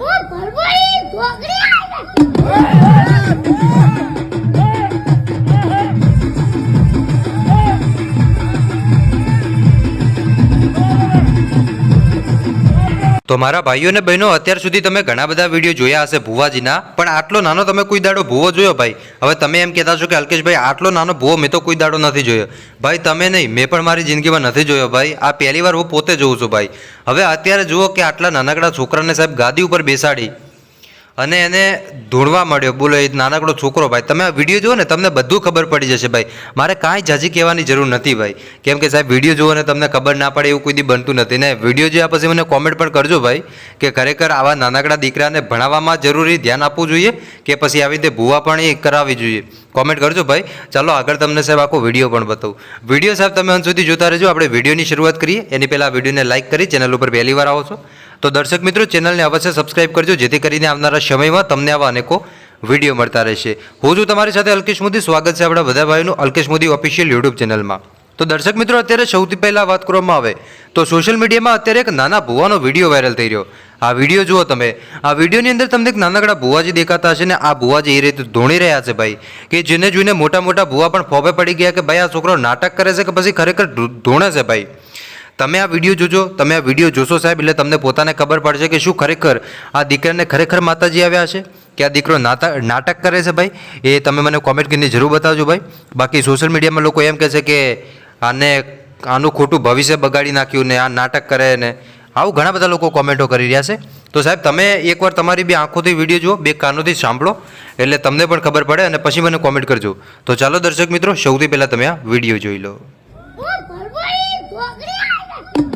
ઓ ભરવાડી ઢોકળી આવી તો મારા ભાઈઓ અને બહેનો, અત્યાર સુધી તમે ઘણા બધા વીડિયો જોયા હશે ભુવાજીના, પણ આટલો નાનો તમે કોઈ દાડો ભૂવો જોયો ભાઈ? હવે તમે એમ કહેતા છો કે અલ્કેશભાઈ, આટલો નાનો ભૂવો મેં તો કોઈ દાડો નથી જોયો. ભાઈ, તમે નહીં, મેં પણ મારી જિંદગીમાં નથી જોયો ભાઈ. આ પહેલી વાર હું પોતે જોઉં છું ભાઈ. હવે અત્યારે જુઓ કે આટલા નાનકડા છોકરાને સાહેબ ગાદી ઉપર બેસાડી. અને એને ધૂણવા મળ્યો. બોલો, એ નાનકડો છોકરો ભાઈ, તમે આ વીડિયો જુઓ ને, તમને બધું ખબર પડી જશે ભાઈ. મારે કાંઈ જાજી કહેવાની જરૂર નથી ભાઈ. કેમ કે સાહેબ, વીડિયો જુઓ ને, તમને ખબર ના પડે એવું કોઈ દી બનતું નથી. ને વીડિયો જોયા પછી મને કોમેન્ટ પણ કરજો ભાઈ, કે ખરેખર આવા નાનકડા દીકરાને ભણાવવામાં જરૂરી ધ્યાન આપવું જોઈએ, કે પછી આવી રીતે ભૂવા પણ એ કરાવવી જોઈએ. કોમેન્ટ કરજો ભાઈ. ચાલો, આગળ તમને સાહેબ આખો વીડિયો પણ બતાવું. વીડિયો સાહેબ, તમે અંત સુધી જોતા રહેજો. આપણે વિડીયોની શરૂઆત કરીએ. એની પહેલાં વિડીયોને લાઇક કરી ચેનલ ઉપર પહેલી વાર આવો છો. તો દર્શક મિત્રો, ચેનલને અવશ્ય સબસ્ક્રાઇબ કરજો, જેથી કરીને આવનારા સમયમાં તમને આવા અનેકો વીડિયો મળતા રહેશે. હું છું તમારી સાથે અલ્કેશ મોદી. સ્વાગત છે આપણા બધા ભાઈનું અલ્કેશ મોદી ઓફિશિયલ યુટ્યુબ ચેનલમાં. તો દર્શક મિત્રો, અત્યારે સૌથી પહેલાં વાત કરવામાં આવે, તો સોશિયલ મીડિયામાં અત્યારે એક નાના ભૂવાનો વીડિયો વાયરલ થઈ રહ્યો. આ વીડિયો જુઓ તમે. આ વિડીયોની અંદર તમને એક નાનકડા ભુવાજી દેખાતા હશે ને આ ભુવાજી એ રીતે ધોણી રહ્યા છે ભાઈ, કે જેને જોઈને મોટા મોટા ભુવા પણ ફોબે પડી ગયા કે ભાઈ આ છોકરો નાટક કરે છે કે પછી ખરેખર ધોણે છે ભાઈ. તમે આ વીડિયો જોજો, તમે આ વીડિયો જોશો સાહેબ, એટલે તમને પોતાને ખબર પડશે કે શું ખરેખર આ દીકરાને ખરેખર માતાજી આવ્યા છે, કે આ દીકરો નાતા, નાટક કરે છે ભાઈ? એ તમે મને કોમેન્ટ કરીને જરૂર બતાવજો ભાઈ. બાકી સોશિયલ મીડિયામાં લોકો એમ કહે છે કે આને આનું ખોટું ભવિષ્ય બગાડી નાખ્યું ને આ નાટક કરે ને આવું ઘણા બધા લોકો કોમેન્ટો કરી રહ્યા છે. તો સાહેબ, તમે એકવાર તમારી બે આંખોથી વીડિયો જુઓ, બે કાનોથી સાંભળો, એટલે તમને પણ ખબર પડે અને પછી મને કોમેન્ટ કરજો. તો ચાલો દર્શક મિત્રો, સૌથી પહેલાં તમે આ વીડિયો જોઈ લો. Hey!